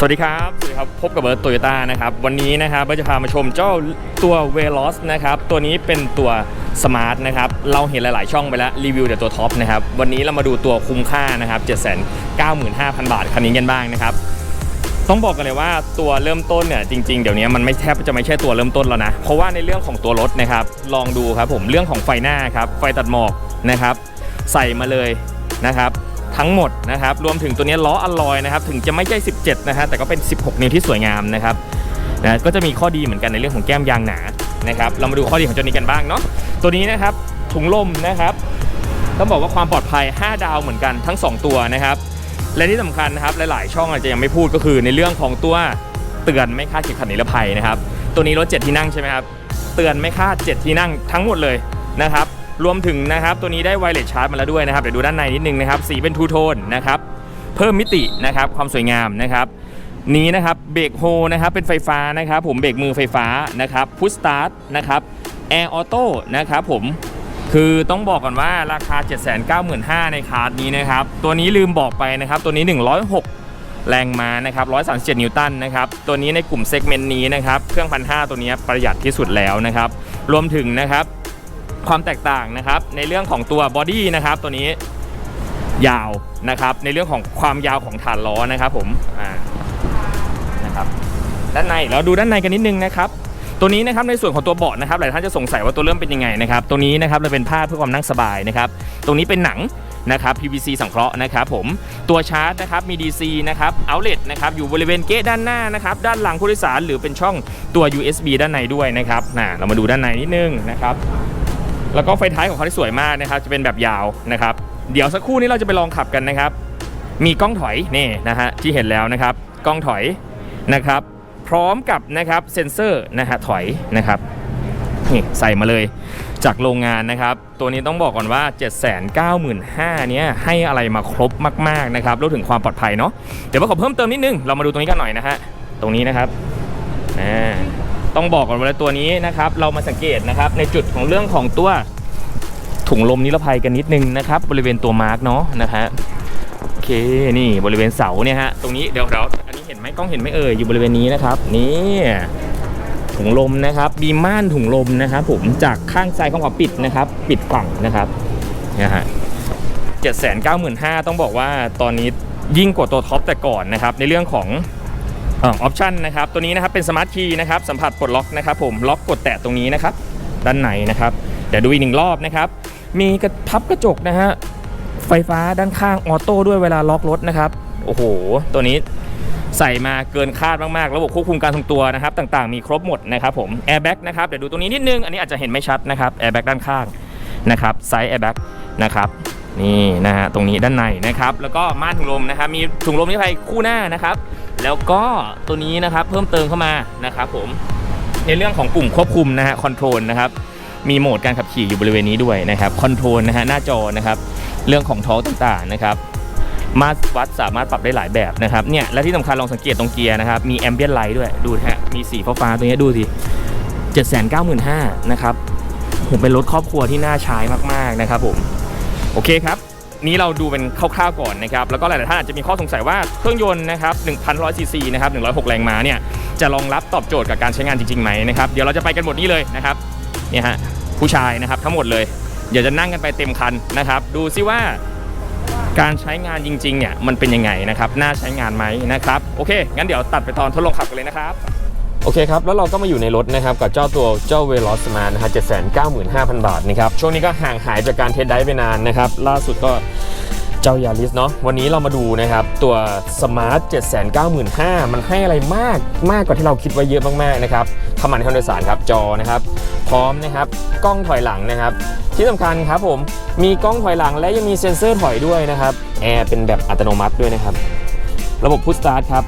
สวัสดีครับ สวัสดีครับ พบกับเบิร์ตโตโยต้านะครับ วันนี้นะครับเบิร์ตจะพามาชมเจ้าตัว v e l o s นะครับ ตัวนี้เป็นตัวสมาร์ทนะครับ เราเห็นหลาย ๆ ช่องไปแล้วรีวิวแต่ตัวท็อปนะครับ วันนี้เรามาดูตัวคุ้มค่านะครับ 795,000 บาทคันนี้กันบ้างนะครับ ต้องบอกกันเลยว่าตัวเริ่มต้นเนี่ยจริง ๆ เดี๋ยวนี้มันไม่แทบจะไม่ใช่ตัวเริ่มต้นแล้วนะ เพราะว่าในเรื่องของตัวรถนะครับ ลองดูครับผม เรื่องของไฟหน้าครับ ไฟตัดหมอกนะครับ ใส่มาเลยนะครับ ทั้งหมดนะครับ รวมถึงตัวนี้ล้ออลลอยนะครับ ถึงจะไม่ใช่ 17 นะฮะ แต่ก็เป็น 16 นิ้วที่สวยงามนะครับนะก็จะมีข้อดีเหมือนกันในเรื่องของแก้มยางหนา นะครับ เรามาดูข้อดีของตัวนี้กันบ้างเนาะ ตัวนี้นะครับ ถุงลมนะครับ ต้องบอกว่าความปลอดภัย 5 ดาวเหมือนกันทั้ง 2 ตัวนะครับ และที่สำคัญนะครับ หลาย ๆ ช่องอาจจะยังไม่พูดก็คือ ในเรื่องของตัวเตือนไม่คาดเข็มขัดนิรภัยนะครับ ตัวนี้รถ 7 ที่นั่งใช่ไหมครับ เตือนไม่คาด 7 ที่นั่งทั้งหมดเลยนะครับ รวมถึงนะครับตัวนี้ได้ไวเลสชาร์จมาแล้วด้วยนะครับเดี๋ยวดูด้านในนิดนึงนะครับสีเป็นทูโทนนะครับเพิ่มมิตินะครับความสวยงามนะครับนี้นะครับเบรกโฮนะครับเป็นไฟฟ้านะครับผมเบรกมือไฟฟ้านะครับพุชสตาร์ทนะครับแอร์ออโต้นะครับผมคือต้องบอกก่อนว่าราคา 795,000ในคาร์ดนี้นะครับ ตัวนี้ลืมบอกไปนะครับ ตัวนี้ 106 แรงม้านะครับ137 นิวตันนะครับ ตัวนี้ในกลุ่มเซกเมนต์นี้นะครับ เครื่องพันห้าตัวนี้ประหยัดที่สุดแล้วนะครับ รวมถึงนะครับ ความแตกต่างนะครับในเรื่องของตัวบอดี้นะครับตัวนี้ยาวนะครับในเรื่องของความยาวของฐานล้อนะครับผมอ่านะครับด้านในเราดูด้านในกันนิดนึงนะครับตัวนี้นะครับในส่วนของตัวเบาะนะครับหลายท่านจะสงสัยว่าตัวเริ่มเป็นยังไงนะครับตัวนี้นะครับเราเป็นผ้าเพื่อความนั่งสบายนะครับตรงนี้เป็นหนังนะครับ PVC สังเคราะห์นะครับผมตัวชาร์จนะครับมี DC นะครับ outlet นะครับอยู่บริเวณเกะด้านหน้านะครับด้านหลังผู้โดยสารหรือเป็นช่องตัว USB ด้านในด้วยนะครับน่ะเรามาดูด้านในนิดนึงนะครับ แล้วก็ไฟท้ายของเขาที่สวยมากนะครับ จะเป็นแบบยาวนะครับ เดี๋ยวสักครู่นี้เราจะไปลองขับกันนะครับ มีกล้องถอยนี่นะฮะที่เห็นแล้วนะครับ กล้องถอยนะครับ พร้อมกับนะครับเซ็นเซอร์นะฮะถอยนะครับนี่ใส่มาเลยจากโรงงานนะครับ ตัวนี้ต้องบอกก่อนว่า 795,000เนี้ยให้อะไรมาครบมาก ๆ นะครับรวมถึงความปลอดภัยเนาะเดี๋ยวมาขอเพิ่มเติมนิดนึง เรามาดูตรงนี้กันหน่อยนะฮะ ตรงนี้นะครับอ่า ต้องบอกก่อนว่าตัวนี้นะครับ เรามาสังเกตนะครับในจุดของเรื่องของตัวถุงลมนิรภัยกันนิดนึงนะครับ บริเวณตัวมาร์กเนาะนะฮะโอเคนี่บริเวณเสาเนี่ยฮะตรงนี้เดี๋ยวเราอันนี้เห็นไหมกล้องเห็นไหมเอ่ยอยู่บริเวณนี้นะครับ นี่ถุงลมนะครับมีม่านถุงลมนะครับ ผมจากข้างซ้ายของเขาปิดนะครับ ปิดฝั่งนะครับนะฮะเจ็ดแสนเก้าหมื่นห้าต้องบอกว่าตอนนี้ยิ่งกว่าตัวท็อปแต่ก่อนนะครับ ในเรื่องของ ออปชันนะครับตัวนี้นะครับเป็นสมาร์ทคีย์นะครับสัมผัสปลดล็อกนะครับผมล็อกกดแตะตรงนี้นะครับด้านในนะครับเดี๋ยวดูอีกหนึ่งรอบนะครับมีกระพับกระจกนะฮะไฟฟ้าด้านข้างออโต้ด้วยเวลาล็อกรถนะครับโอ้โห ตัวนี้ใส่มาเกินคาดมากๆ ระบบควบคุมการทรงตัวนะครับต่างๆ มีครบหมดนะครับผมแอร์แบ็กนะครับเดี๋ยวดูตรงนี้นิดนึง อันนี้อาจจะเห็นไม่ชัดนะครับแอร์แบ็กด้านข้างนะครับไซส์แอร์แบ็กนะครับนี่นะฮะตรงนี้ด้านในนะครับแล้วก็ม่านถุงลมนะครับมีถุงลมนิรภัยคู่หน้านะครับ แล้วก็ตัวนี้นะครับเพิ่มเติมเข้ามานะครับผมในเรื่องของปุ่มควบคุมนะฮะคอนโทรลนะครับมีโหมดการขับขี่อยู่บริเวณนี้ด้วยนะครับคอนโทรลนะฮะหน้าจอนะครับเรื่องของท้องต่างๆนะครับมาตรวัดสามารถปรับได้หลายแบบนะครับเนี่ยและที่สำคัญลองสังเกตตรงเกียร์นะครับมีแอมเบียนไลท์ด้วยดูนะฮะมีสีฟ้าๆตัวนี้ดูสิ795,000นะครับผมเป็นรถครอบครัวที่น่าใช้มากๆนะครับผมโอเคครับ นี้เราดูเป็นคร่าวๆก่อนนะครับแล้วก็หลายๆท่านอาจจะมีข้อสงสัยว่าเครื่องยนต์นะครับ1,100ซีซีนะครับ106 แรงม้าเนี่ยจะรองรับตอบโจทย์กับการใช้งานจริงๆไหมนะครับเดี๋ยวเราจะไปกันหมดนี้เลยนะครับเนี่ยฮะผู้ชายนะครับทั้งหมดเลยเดี๋ยวจะนั่งกันไปเต็มคันนะครับดูซิว่าการใช้งานจริงๆเนี่ยมันเป็นยังไงนะครับน่าใช้งานไหมนะครับโอเคงั้นเดี๋ยวตัดไปตอนทดลองขับกันเลยนะครับ โอเคครับ แล้วเราก็มาอยู่ในรถนะครับ กับเจ้าตัวเจ้าเวล o สมานะฮะ795,000บาทนะครับ ช่วงนี้ก็ห่างหายจากการเทสไดฟ์ไปนานนะครับ ล่าสุดก็เจ้ายาริสเนาะวันนี้เรามาดูนะครับ ตัวสมาร์ท 795,000 มันให้อะไรมากมากกว่าที่เราคิดไว้เยอะมากๆนะครับข้ามาในห้องโดยสารครับจอนะครับ พร้อมนะครับ กล้องถอยหลังนะครับ ที่สำคัญครับผมมีกล้องถอยหลังและยังมีเซ็นเซอร์ถอยด้วยนะครับแอร์เป็นแบบอัตโนมัติด้วยนะครับ ระบบพุชสตาร์ทครับ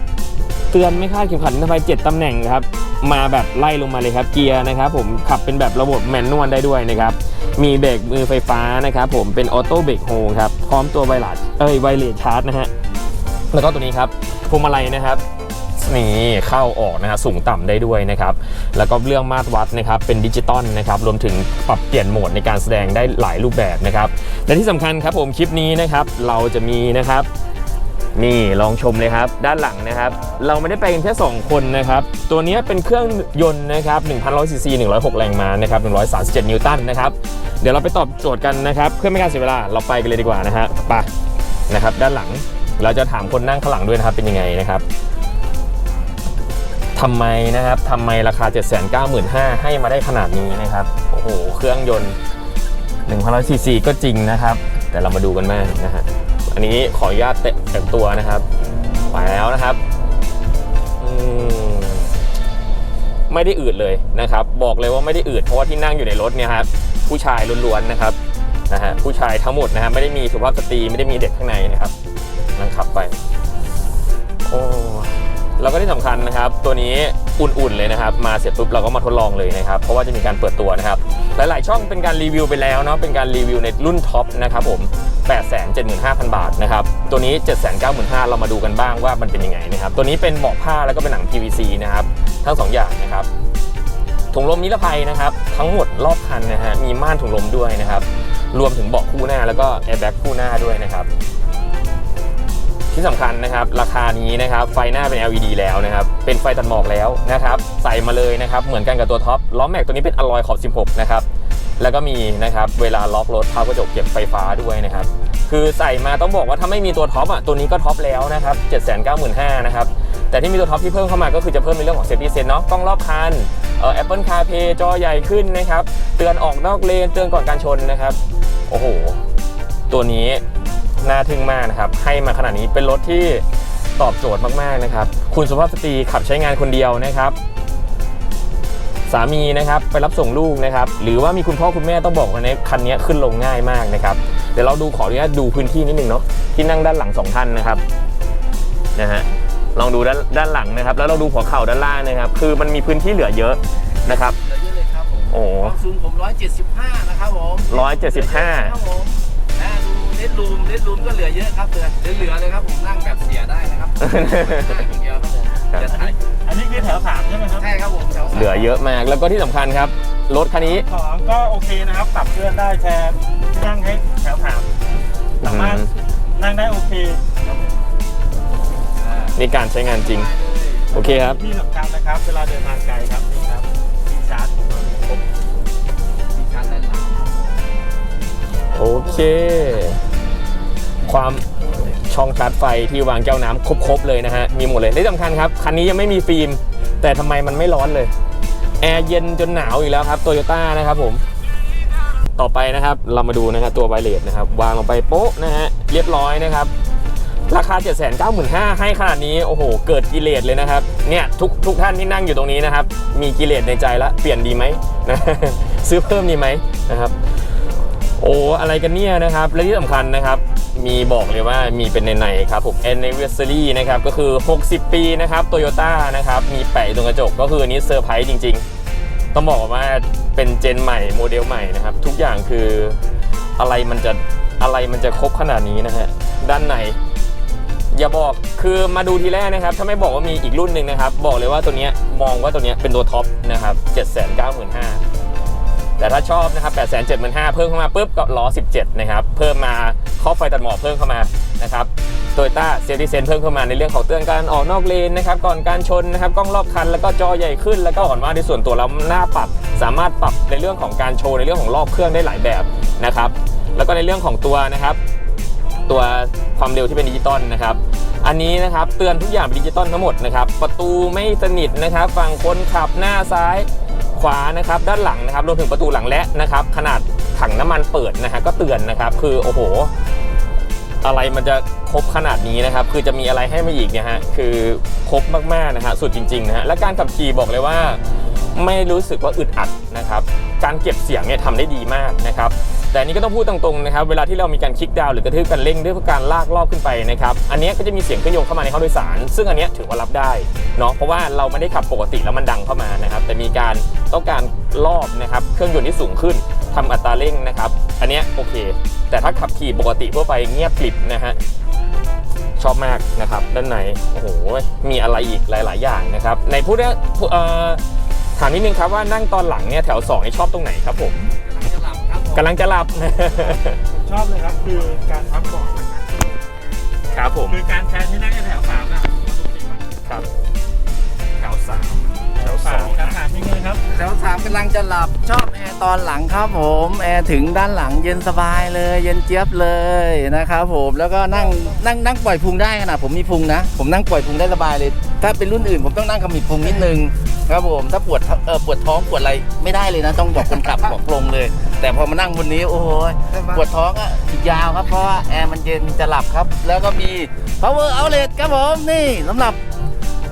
เตือนไม่คาดเข็มขัดนิรภัย7ตำแหน่งครับมาแบบไล่ลงมาเลยครับเกียร์นะครับผมขับเป็นแบบระบบแมนนวลได้ด้วยนะครับมีเบรกมือไฟฟ้านะครับผมเป็นออโต้เบรกโฮครับพร้อมตัวไวลัสเอ้ยไวเลสชาร์จนะฮะแล้วก็ตัวนี้ครับพวงมาลัยนะครับนี่เข้าออกนะฮะสูงต่ำได้ด้วยนะครับ แล้วก็เรื่องมาตรวัดนะครับเป็นดิจิตอลนะครับรวมถึงปรับเปลี่ยนโหมดในการแสดงได้หลายรูปแบบนะครับและที่สำคัญครับผมคลิปนี้นะครับเราจะมีนะครับ นี่ลองชมเลยครับ ด้านหลังนะครับ เราไม่ได้ไปกันแค่ 2 คนนะครับ ตัวนี้เป็นเครื่องยนต์นะครับ1,100ซีซี106 แรงม้านะครับ137 นิวตันนะครับ เดี๋ยวเราไปตอบโจทย์กันนะครับ เพื่อไม่ให้การเสียเวลาเราไปกันเลยดีกว่านะฮะไปนะครับ ด้านหลังเราจะถามคนนั่งข้างหลังด้วยนะครับเป็นยังไงนะครับทำไมนะครับทำไมราคา 795,000 ให้มาได้ขนาดนี้นะครับโอ้โหเครื่องยนต์1,100ซีซีก็จริงนะครับ แต่เรามาดูกันมากนะฮะ อันนี้ขออนุญาตเตะแต่งตัวนะครับไปแล้วนะครับมไม่ได้อืดเลยนะครับ บอกเลยว่าไม่ได้อืดเพราะว่าที่นั่งอยู่ในรถเนี่ยครับผู้ชายล้วนๆนะครับนะฮะผู้ชายทั้งหมดนะฮะไม่ได้มีสุภาพสตรีไม่ได้มีเด็กข้างในนะครับนั่งขับไปโอ้แล้วก็ที่สำคัญนะครับ ตัวนี้อุ่นๆเลยนะครับ มาเสร็จปุ๊บเราก็มาทดลองเลยนะครับ เพราะว่าจะมีการเปิดตัวนะครับ หลายๆ ช่องเป็นการรีวิวไปแล้วเนาะเป็นการรีวิวในรุ่นท็อปนะครับผม 875,000 บาทนะครับ ตัวนี้ 795,000เรามาดูกันบ้างว่ามันเป็นยังไงนะครับ ตัวนี้เป็นเบาะผ้าแล้วก็เป็นหนัง PVC นะครับ ทั้งสองอย่างนะครับ ถุงลมนิรภัยนะครับ ทั้งหมดรอบคันนะฮะ มีม่านถุงลมด้วยนะครับ รวมถึงเบาะคู่หน้าแล้วก็แอร์แบ็กคู่หน้าด้วยนะครับ ที่สำคัญนะครับ ราคานี้นะครับ ไฟหน้าเป็น LED แล้วนะครับ เป็นไฟตัดหมอกแล้วนะครับ ใส่มาเลยนะครับ เหมือนกันกับตัวท็อป ล้อแม็กตัวนี้เป็นอลลอยขอบ 16 นะครับ แล้วก็มีนะครับเวลาล็อกรถเท้ากระจกเก็บไฟฟ้าด้วยนะครับคือใส่มาต้องบอกว่าถ้าไม่มีตัวท็อปอะตัวนี้ก็ท็อปแล้วนะครับ795,000นะครับแต่ที่มีตัวท็อปที่เพิ่มเข้ามาก็คือจะเพิ่มในเรื่องของ Safety Sense เนาะกล้องรอบคันเอ่อ Apple CarPlay จอใหญ่ขึ้นนะครับเตือนออกนอกเลนเตือนก่อนการชนนะครับโอ้โหตัวนี้น่าทึ่งมากนะครับให้มาขนาดนี้เป็นรถที่ตอบโจทย์มากๆนะครับคุณสุภาพสตรีขับใช้งานคนเดียวนะครับ สามีนะครับไปรับส่งลูกนะครับหรือว่ามีคุณพ่อคุณแม่ต้องบอกว่าในคันนี้ขึ้นลงง่ายมากนะครับเดี๋ยวเราดูขออนุญาตดูพื้นที่นิดนึงเนาะที่นั่งด้านหลังสองท่านนะครับนะฮะลองดูด้านด้านหลังนะครับ แล้วเราดูหัวเข่าด้านล่างนะครับ คือมันมีพื้นที่เหลือเยอะนะครับเหลือเยอะเลยครับผมโอ้ความสูงผม 175 นะครับผมร้อยเจ็ดสิบห้าครับผมนะดูเลดรูมเลดรูมก็เหลือเยอะครับเหลือเหลือๆเลยครับผมนั่งแบบเสียได้นะครับนั่งอย่างเดียวครับผมครับจะถ่าย อันนี้คือแถวสามใช่ไหมครับใช่ครับผมแถวสามเหลือเยอะมากแล้วก็ที่สำคัญครับ รถคันนี้ของก็โอเคนะครับปรับเคลื่อนได้แชร์ที่นั่งให้แถวสามสามารถนั่งได้โอเคครับผมอ่าในการใช้งานจริง โอเคครับ ที่สำคัญนะครับ เวลาเดินทางไกลครับนี่ครับที่ชาร์จของเราครบมีการด้านหลังโอเค ความ ช่องชาร์จไฟที่วางแก้วน้ำครบๆเลยนะฮะ มีหมดเลยที่สำคัญครับ คันนี้ยังไม่มีฟิล์ม แต่ทำไมมันไม่ร้อนเลย แอร์เย็นจนหนาวอีกแล้วครับโตโยต้านะครับผม ต่อไปนะครับเรามาดูนะครับตัวไวเลสนะครับ วางลงไปโป๊ะนะฮะเรียบร้อยนะครับราคา 795,000ให้ขนาดนี้ โอ้โห เกิดกิเลสเลยนะครับ เนี่ย ทุกทุกท่านที่นั่งอยู่ตรงนี้นะครับ มีกิเลสในใจล้วเปลี่ยนดีไหมนะซื้อเพิ่มดีไหมนะครับ โอ้อะไรกันเนี่ยนะครับ และที่สำคัญนะครับ มีบอกเลยว่ามีเป็นในๆครับผม anniversary นะครับ ก็คือ 60 ปีนะครับโตโยต้านะครับ มีแปะตรงกระจก ก็คืออันนี้เซอร์ไพรส์จริง ๆ ต้องบอกว่าเป็นเจนใหม่โมเดลใหม่นะครับ ทุกอย่างคืออะไรมันจะอะไรมันจะครบขนาดนี้นะฮะ ด้านในอย่าบอกคือมาดูทีแรกนะครับ ถ้าไม่บอกว่ามีอีกรุ่นหนึ่งนะครับ บอกเลยว่าตัวนี้มองว่าตัวนี้เป็นตัวท็อปนะครับ 795,000 แต่ถ้าชอบนะครับ875,000เพิ่มเข้ามาปุ๊บก็ล้อ 17 นะครับ เพิ่มมาข้อไฟตัดหมอกเพิ่มเข้ามานะครับโตโยต้าเซฟตี้เซนเพิ่มเข้ามาในเรื่องของเตือนการออกนอกเลนนะครับ ก่อนการชนนะครับกล้องรอบคันแล้วก็จอใหญ่ขึ้น แล้วก็อ่อนว่าในส่วนตัวแล้วหน้าปรับ สามารถปรับในเรื่องของการโชว์ในเรื่องของรอบเครื่องได้หลายแบบนะครับ แล้วก็ในเรื่องของตัวนะครับ ตัวความเร็วที่เป็นดิจิตอลนะครับอันนี้นะครับเตือนทุกอย่างเป็นดิจิตอลทั้งหมดนะครับ ประตูไม่สนิทนะครับ ฝั่งคนขับหน้าซ้าย ขวานะครับด้านหลังนะครับรวมถึงประตูหลังและนะครับ ขนาดถังน้ำมันเปิดนะฮะก็เตือนนะครับ คือโอ้โห อะไรมันจะครบขนาดนี้นะครับ คือจะมีอะไรให้มาอีกเนี่ยฮะคือครบมากๆนะฮะสุดจริงๆนะฮะและการขับขี่บอกเลยว่า ไม่รู้สึกว่าอึดอัดนะครับ การเก็บเสียงเนี่ยทำได้ดีมากนะครับ แต่นี้ก็ต้องพูดตรงๆนะครับ เวลาที่เรามีการคลิกดาวหรือกระทืบกันเร่งด้วยการลากรอบขึ้นไปนะครับ อันนี้ก็จะมีเสียงเครื่องยนต์เข้ามาในห้องโดยสาร ซึ่งอันนี้ถือว่ารับได้เนาะ เพราะว่าเราไม่ได้ขับปกติแล้วมันดังเข้ามานะครับ แต่มีการต้องการรอบนะครับ เครื่องยนต์ที่สูงขึ้นทำอัตราเร่งนะครับ อันนี้โอเค แต่ถ้าขับขี่ปกติทั่วไปเงียบกริบนะฮะชอบมากนะครับด้านในโอ้โหมีอะไรอีกหลาย ๆ อย่างนะครับ ในพูดเนี่ยเอ่อถามนิดนึงครับว่านั่งตอนหลังเนี่ยแถว2นี่ชอบตรงไหนครับผม กำลังจะหลับครับผมกำลังจะหลับผมชอบเลยครับคือการพับเบาะนะครับคครับผม คือการแชร์ที่นั่งในแถวสามอะมันโอเคมากครับ แถวสามแถวสสาอมงครับสามยังไงครับแถวสามกำลังจะหลับชอบแอร์ตอนหลังครับผมแอร์ถึงด้านหลังเย็นสบายเลย เย็นเจี๊ยบเลยนะครับผมแล้วก็นั่งนั่งนั่งปล่อยพุงได้ขนาดผมมีพุงนะ ผมนั่งปล่อยพุงได้สบายเลย ถ้าเป็นรุ่นอื่นผมต้องนั่งขมิบพุงนิดนึง ครับผมถ้าปวดเออปวดท้องปวดอะไรไม่ได้เลยนะ ต้องบอกคนขับ บอกลงเลย แต่พอมานั่งบนนี้โอ้โหปวดท้องอะอีกยาวครับเพราะว่าแอร์มันเย็นจะหลับครับ แล้วก็มี power outlet ครับผมนี่สำหรับ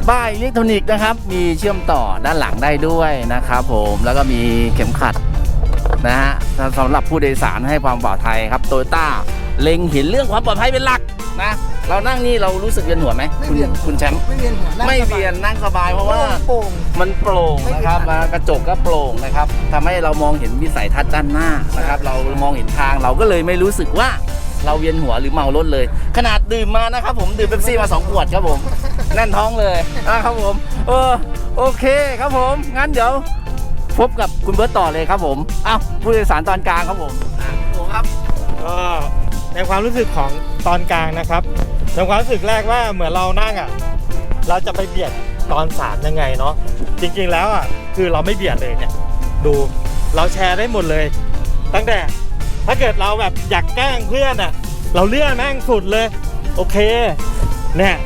บ้านอิเล็กทรอนิกส์นะครับ มีเชื่อมต่อด้านหลังได้ด้วยนะครับผมแล้วก็มีเข็มขัดนะฮะสำหรับผู้โดยสารให้ความปลอดภัยครับโตโยต้าเล็งเห็นเรื่องความปลอดภัยเป็นหลักนะ เรานั่งนี่เรารู้สึกเวียนหัวไหมไม่คุณเวียนคุณแชมป์ไม่เวียนหัวงไม่สบาเวียนนั่งสบายเพราะว่าโป่ง มันโปร่งไม่นะครับอึดอัดแล้วกระจกก็โปร่งนะครับทำให้เรามองเห็นวิสัยทัศน์ด้านหน้านะครับ เรามองเห็นทางเราก็เลยไม่รู้สึกว่าเราเวียนหัวหรือเมารถเลย ขนาดดื่มมานะครับ ผมดื่มเป๊ปซี่มาสองขวดครับผมแน่นท้องเลยนะครับผมเออโอเคครับผมงั้นเดี๋ยว พบกับคุณเบิร์ตต่อเลยครับผมอ้าวผู้โดยสารตอนกลางครับผมโอ้ครับ ก็ในความรู้สึกของตอนกลางนะครับ ในความรู้สึกแรกว่าเหมือนเรานั่งอะ เราจะไปเบียดตอนสามยังไงเนาะจริงๆแล้วอะคือเราไม่เบียดเลยเนี่ย ดูเราแชร์ได้หมดเลย ตั้งแต่ถ้าเกิดเราแบบอยากแกล้งเพื่อนอะ เราเลื่อนแม่งสุดเลย โอเคเนี่ย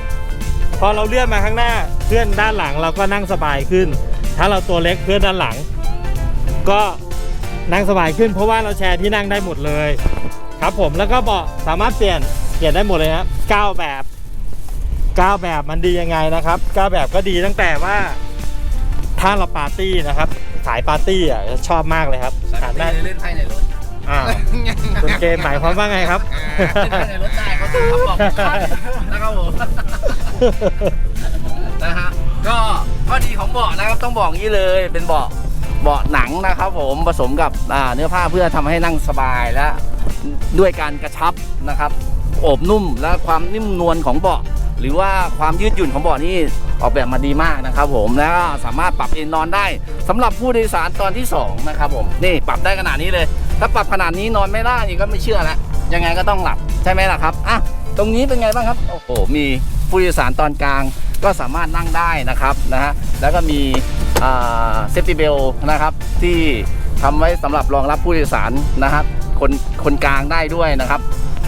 พอเราเลื่อนมาข้างหน้าเพื่อนด้านหลังเราก็นั่งสบายขึ้น ถ้าเราตัวเล็กเพื่อนด้านหลัง ก็นั่งสบายขึ้น เพราะว่าเราแชร์ที่นั่งได้หมดเลย ครับผมแล้วก็เบาะสามารถเปลี่ยน เปลี่ยนได้หมดเลยครับเก้าแบบเก้าแบบมันดียังไงนะครับเก้าแบบก็ดีตั้งแต่ว่า ถ้าเราปาร์ตี้นะครับ สายปาร์ตี้อะชอบมากเลยครับสามารถเล่นไพ่ในรถอ่าคุณเกมหมายความว่าไงครับเล่นไพ่ในรถได้เขาต้องบอกนะครับผมนะฮะก็ข้อดีของเบาะนะครับต้องบอกงี้เลยเป็นเบาะเบาะหนังนะครับ ผมผสมกับอ่าเนื้อผ้าเพื่อทำให้นั่งสบายและด้วยการกระชับนะครับ โอบนุ่มและความนิ่มนวลของเบาะหรือว่าความยืดหยุ่นของเบาะนี่ออกแบบมาดีมากนะครับผมแล้วสามารถปรับเอนนอนได้สำหรับผู้โดยสารตอนที่สองนะครับผมนี่ปรับได้ขนาดนี้เลย ถ้าปรับขนาดนี้นอนไม่ได้นี่ก็ไม่เชื่อแล้วยังไงก็ต้องหลับใช่ไหมล่ะครับอะตรงนี้เป็นไงบ้างครับโอ้โหมีผู้โดยสารตอนกลางก็สามารถนั่งได้นะครับนะฮะแล้วก็มีเซฟตี้เบลนะครับที่ทำไว้สำหรับรองรับผู้โดยสารนะครับคนคนกลางได้ด้วยนะครับ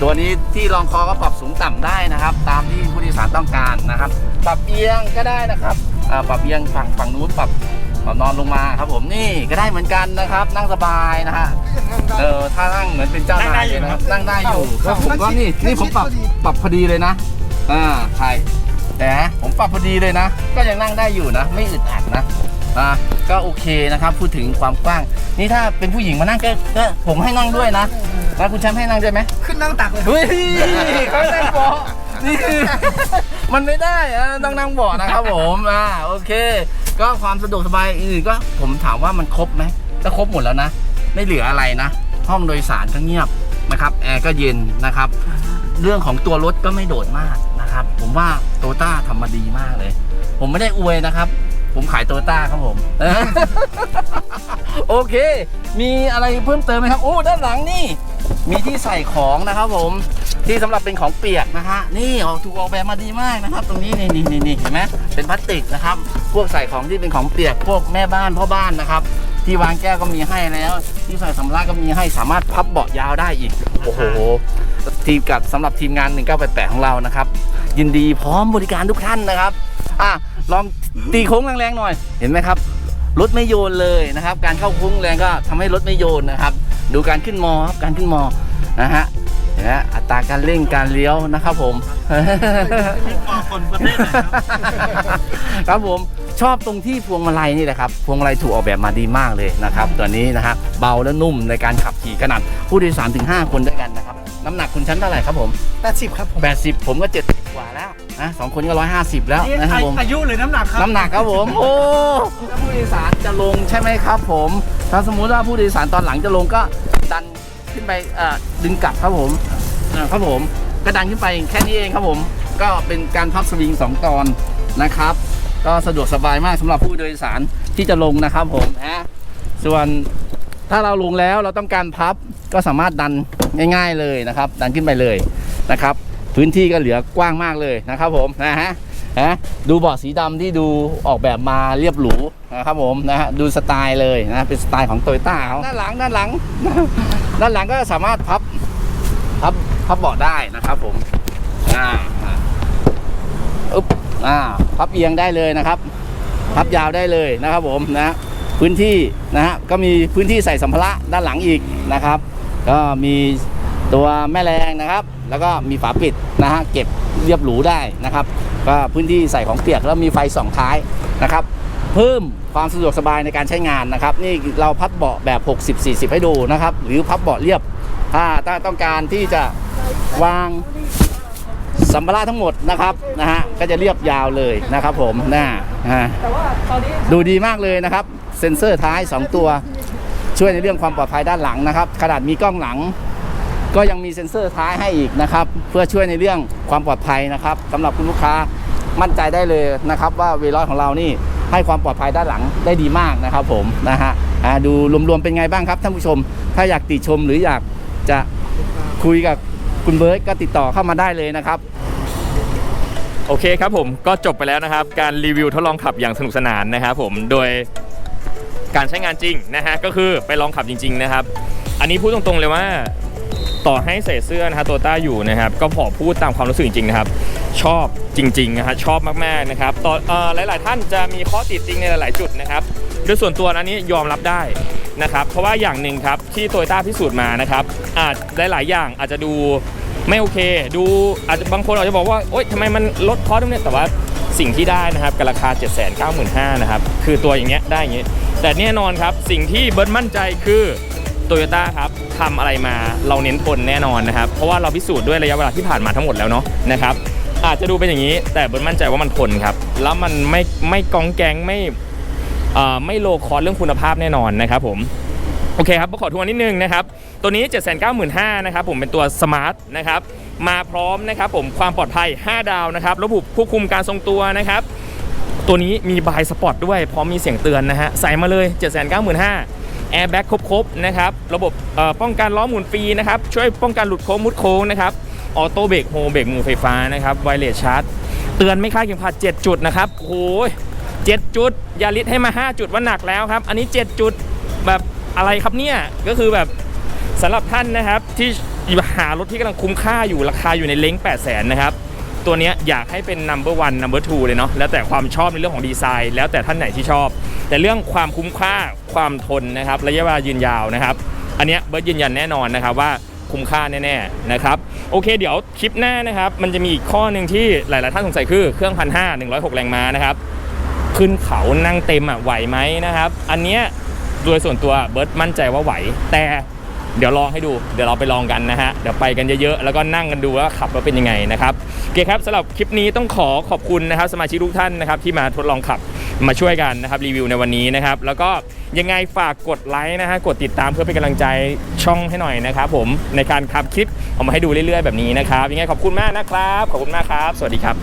ตัวนี้ที่รองคอก็ปรับสูงต่ำได้นะครับ ตามที่ผู้โดยสารต้องการนะครับ ปรับเอียงก็ได้นะครับอ่าปรับเอียงฝั่งฝั่งนู้นปรับปรับนอนลงมาครับผมนี่ก็ได้เหมือนกันนะครับ นั่งสบายนะฮะเออถ้านั่งเหมือนเป็นเจ้านายเลยนะครับนั่งได้อยู่ก็ผมก็นี่นี่ผมปรับปรับพอดีเลยนะอ่าใช่แต่ผมปรับพอดีเลยนะ ก็ยังนั่งได้อยู่นะ ไม่อึดอัดนะอ่าก็โอเคนะครับ พูดถึงความกว้าง นี่ถ้าเป็นผู้หญิงมานั่งก็ก็ผมให้นั่งด้วยนะ แล้วคุณแชมป์ให้นั่งด้วยไหมขึ้นนั่งตักเลย เฮ้ยเขานั่งเบาะนี่คือมันไม่ได้อะต้องนั่งเบาะนะครับผมอ่าโอเค ก็ความสะดวกสบายอื่นก็ผมถามว่ามันครบไหมก็ครบหมดแล้วนะ ไม่เหลืออะไรนะ ห้องโดยสารก็เงียบนะครับแอร์ก็เย็นนะครับ เรื่องของตัวรถก็ไม่โดดมากนะครับ ผมว่าโตต้าทำมาดีมากเลย ผมไม่ได้อวยนะครับ ผมขายโตต้าครับผม โอเค มีอะไรเพิ่มเติมไหมครับ โอ้ ด้านหลังนี่ มีที่ใส่ของนะครับผมที่สำหรับเป็นของเปียกนะฮะนี่ออกถูกออกแบบมาดีมากนะครับ ตรงนี้นี่นี่นี่นี่เห็นไหมเป็นพลาสติกนะครับ พวกใส่ของที่เป็นของเปียกพวกแม่บ้านพ่อบ้านนะครับ ที่วางแก้วก็มีให้แล้ว ที่ใส่สำรับก็มีให้สามารถพับเบาะยาวได้อีกโอ้โหทีมกับสำหรับทีมงาน 1988 ของเรานะครับ ยินดีพร้อมบริการทุกท่านนะครับอะลองตีโค้งแรงๆหน่อยเห็นไหมครับรถไม่โยนเลยนะครับ การเข้าโค้งแรงก็ทำให้รถไม่โยนนะครับ ดูการขึ้นมอครับการขึ้นมอนะฮะเห็นไหมอัตราการเร่งการเลี้ยวนะครับผมคนประเภทไหนครับ ครับผมชอบตรงที่พวงมาลัยนี่แหละครับพวงมาลัยถูกออกแบบมาดีมากเลยนะครับตัวนี้นะฮะเบาและนุ่มในการขับขี่ขนาดผู้โดยสารถึง 5 คนด้วยกันนะครับน้ำหนักคุณชั้นเท่าไหร่ครับผม 80 ครับผม 80 ผมก็70 กว่าแล้วนะสองคนก็150แล้วนะครับผม อายุหรือน้ำหนักครับน้ำหนักครับผม โอ้ถ้าผู้โดยสารจะลงใช่ไหมครับผม ถ้าสมมุติว่าผู้โดยสารตอนหลังจะลงก็ดันขึ้นไปเอ่อดึงกลับครับผมอ่าครับผมก็ดันขึ้นไปแค่นี้เองครับผม ก็เป็นการพับสวิงสองตอนนะครับ ก็สะดวกสบายมากสำหรับผู้โดยสารที่จะลงนะครับผมนะส่วนถ้าเราลงแล้วเราต้องการพับก็สามารถดันง่าย ๆเลยนะครับ ดันขึ้นไปเลยนะครับ พื้นที่ก็เหลือกว้างมากเลยนะครับผมนะฮะนะดูเบาะสีดำที่ดูออกแบบมาเรียบหรูนะครับผมนะฮะดูสไตล์เลยนะเป็นสไตล์ของโตโยต้าเขาด้านหลังด้านหลัง ด้านหลังก็สามารถพับพับพับเบาะได้นะครับผมอ่าอึ๊บอ่าพับเอียงได้เลยนะครับ พับยาวได้เลยนะครับผมนะพื้นที่นะฮะก็มีพื้นที่ใส่สัมภาระด้านหลังอีกนะครับ ก็มี ตัวแม่แรงนะครับ แล้วก็มีฝาปิดนะฮะเก็บเรียบหรูได้นะครับ ก็พื้นที่ใส่ของเปียกแล้วมีไฟสองท้ายนะครับ เพิ่มความสะดวกสบายในการใช้งานนะครับ นี่เราพับเบาะแบบ 60-40 ให้ดูนะครับ หรือพับเบาะเรียบถ้าถ้าต้องการที่จะวางสัมภาระทั้งหมดนะครับนะฮะก็จะเรียบยาวเลยนะครับผมนะฮะดูดีมากเลยนะครับ เซ็นเซอร์ท้าย 2 ตัวช่วยในเรื่องความปลอดภัยด้านหลังนะครับ ขนาดมีกล้องหลัง ก็ยังมีเซ็นเซอร์ท้ายให้อีกนะครับ เพื่อช่วยในเรื่องความปลอดภัยนะครับสำหรับคุณลูกค้ามั่นใจได้เลยนะครับ ว่าเวลอของเรานี่ให้ความปลอดภัยด้านหลังได้ดีมากนะครับผมนะฮะดูรวมๆเป็นไงบ้างครับท่านผู้ชม ถ้าอยากติชมหรืออยากจะคุยกับคุณเบิร์ตก็ติดต่อเข้ามาได้เลยนะครับโอเคครับผมก็จบไปแล้วนะครับ การรีวิวทดลองขับอย่างสนุกสนานนะครับผมโดยการใช้งานจริงนะฮะก็คือไปลองขับจริง ๆ นะครับ อันนี้พูดตรงๆเลยว่า ต่อให้ใส่เสื้อนะฮะตัวต้าอยู่นะครับก็ขอพูดตามความรู้สึกจริงๆนะครับชอบจริงๆนะฮะชอบมากๆนะครับต่ออ่อหลายๆ ท่านจะมีข้อติดจริงในหลายๆ จุดนะครับโดยส่วนตัวอันนี้ยอมรับได้นะครับเพราะว่าอย่างหนึ่งครับที่โตโยต้าพิสูจน์มานะครับอาจหลายๆอย่างอาจจะดูไม่โอเค ดูอาจจะบางคนอาจจะบอกว่าโอ๊ยทำไมมันลดคอสตรงเนี้ยแต่ว่าสิ่งที่ได้นะครับกับราคา 7 9 5 0 0 0นะครับคือตัวอย่างเงี้ยได้อย่างเงี้ยแต่แน่นอนครับสิ่งที่เบิร์ดมั่นใจคือ โตโยต้าครับทำอะไรมาเราเน้นทนแน่นอนนะครับ เพราะว่าเราพิสูจน์ด้วยระยะเวลาที่ผ่านมาทั้งหมดแล้วเนาะนะครับอาจจะดูเป็นอย่างนี้ แต่เบิร์มั่นใจว่ามันทนครับแล้วมันไม่ไม่กองแกงไม่ไม่โลคอร์สเรื่องคุณภาพแน่นอนนะครับผมโอเคครับขอทวนนิดนึงนะครับ ตัวนี้ 795,000นะครับผมเป็นตัวสมาร์ทนะครับมาพร้อมนะครับผมความปลอดภัย 5 ดาวนะครับระบบควบคุมการทรงตัวนะครับตัวนี้มีบายสปอร์ตด้วยพร้อมมีเสียงเตือนนะฮะใส่มาเลย 795,000 แอร์แบ็กครบๆนะครับ ระบบป้องกันล้อหมุนฟรีนะครับ ช่วยป้องกันหลุดโค้งมุดโค้งนะครับ ออโต้เบรกโฮเบรกมือไฟฟ้านะครับไวเลสชาร์จ เตือนไม่คาดเข็มขัด 7 จุดนะครับ โอ้โห7จุด ยาลิดให้มา 5 จุดว่าหนักแล้วครับ อันนี้ 7 จุดแบบอะไรครับเนี่ย ก็คือแบบสำหรับท่านนะครับที่หารถที่กำลังคุ้มค่าอยู่ราคาอยู่ในเล้ง8 0 0แสนนะครับ ตัวนี้อยากให้เป็น number one number two เลยเนาะแล้วแต่ความชอบในเรื่องของดีไซน์ แล้วแต่ท่านไหนที่ชอบ แต่เรื่องความคุ้มค่าความทนนะครับระยะเวลายืนยาวนะครับ อันเนี้ยเบิร์ดยืนยันแน่นอนนะครับว่าคุ้มค่าแน่ๆนะครับโอเคเดี๋ยวคลิปหน้านะครับ มันจะมีอีกข้อหนึ่งที่หลายๆท่านสงสัยคือเครื่องพันห้าหนึ่งร้อยหกแรงม้านะครับขึ้นเขานั่งเต็มอะไหวไหมนะครับ อันเนี้ยโดยส่วนตัวเบิร์ตมั่นใจว่าไหว แต่เดี๋ยวลองให้ดู เดี๋ยวเราไปลองกันนะฮะ เดี๋ยวไปกันเยอะๆ แล้วก็นั่งกันดูว่าขับแล้วเป็นยังไงนะครับ เคครับสำหรับคลิปนี้ต้องขอขอบคุณนะครับสมาชิกทุกท่านนะครับที่มาทดลองขับมาช่วยกันนะครับรีวิวในวันนี้นะครับแล้วก็ยังไงฝากกดไลค์นะฮะกดติดตามเพื่อเป็นกำลังใจช่องให้หน่อยนะครับผมในการขับคลิปเอามาให้ดูเรื่อยๆแบบนี้นะครับยังไงขอบคุณมากนะครับ ขอบคุณมากครับ สวัสดีครับ